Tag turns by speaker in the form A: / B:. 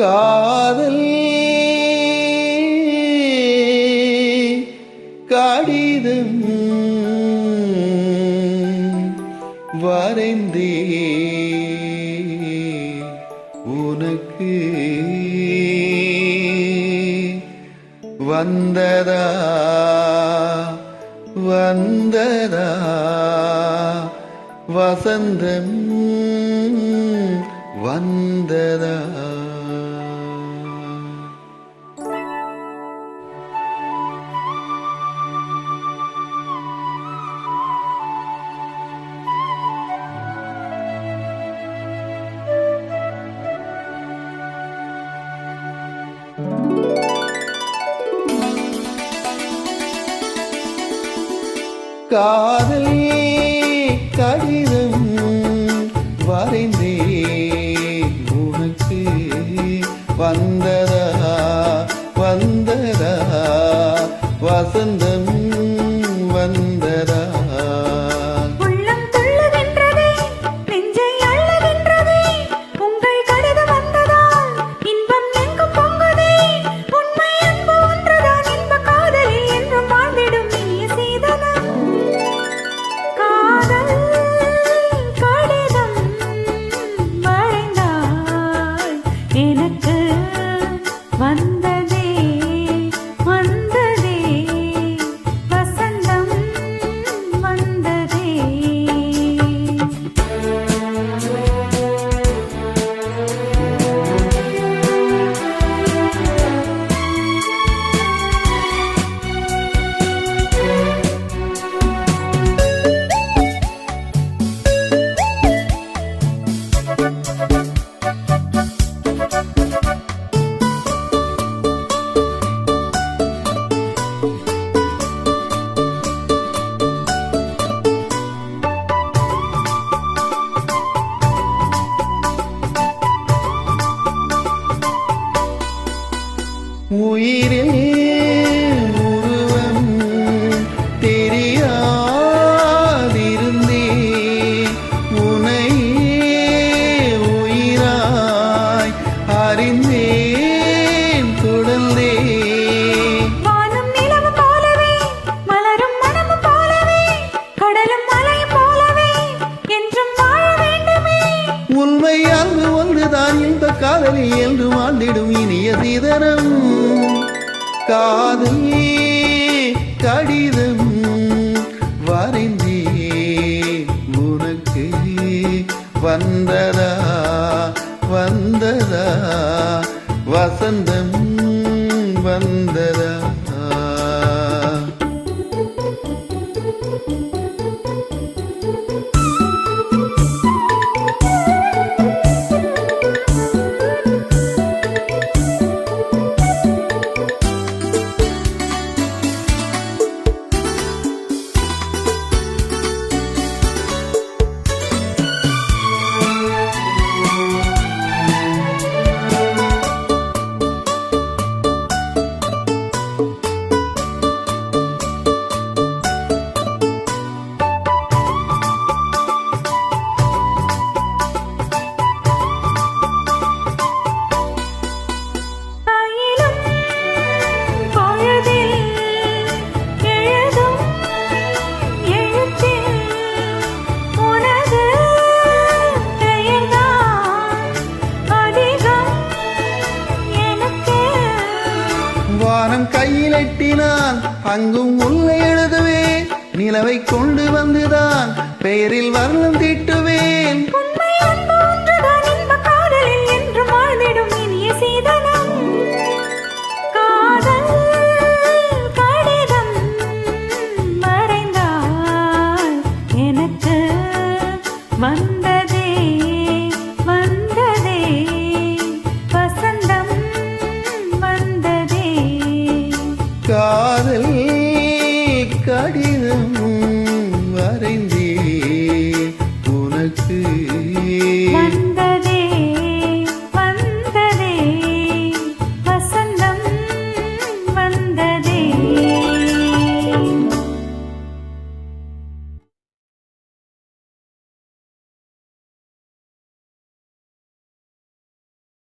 A: காதல் கடிதம் வரைந்தே உனக்கு வந்ததா வந்ததா வசந்தம் வந்ததா? காதல் கடிதம் வரைந்தே உனக்கு வந்ததா வந்ததா?
B: வசந்த
A: உயிரில் உருவம் தெரியாதிருந்தே உனை உயிராய் அறிந்தேன் தொடர்ந்தே உண்மை அன்பு ஒன்றுதான் இந்த காதலி என்று வாழ்ந்திடும் இனிய சீதனம். காதல் கடிதம் வரைந்தே. உனக்கு வந்ததா வந்ததா? வசந்தம் வந்ததா? வானம் கையில் எட்டினான் அங்கும் உள்ளே எழுதுவேன் நிலவை கொண்டு வந்துதான். பெயரில் வர்ணம் தீட்டுவேன் நன்றி